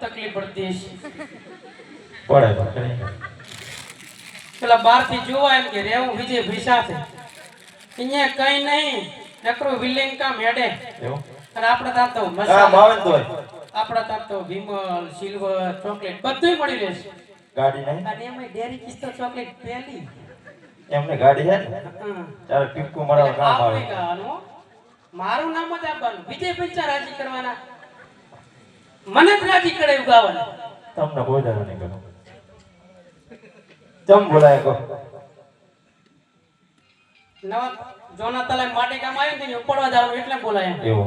તકલીફ પડતી હશે? પડે પેલા બારથી જોવા એમ કે રેવું વિજય ભીસા છે. અહીંયા કઈ નહીં નકરું વિલિંગ કામ હેડે. અને આપણે ત્યાં તો મસાલા તો આપણા ત્યાં તો વિમલ સિલ્વર ચોકલેટ બધું મળી રહેશે. ગાડી નહીં? અને એમાં ડેરી કિસ્તો ચોકલેટ પહેલી. એમને ગાડી છે. તારે ટીપકું મળવા કામ આવે. મારું નામ જ આપવાનું. વિજય પૈસા રાજી કરવાના. મને જ રાજી કરે એવું ગાવાનું તમને બોલાવ્યો નહીં કરું ચમ બોલાય કહો. નવા જોના તલાય માટે કામ આવ્યું ને તેને ઉપાડવા જવાનું એટલે બોલાય એવું.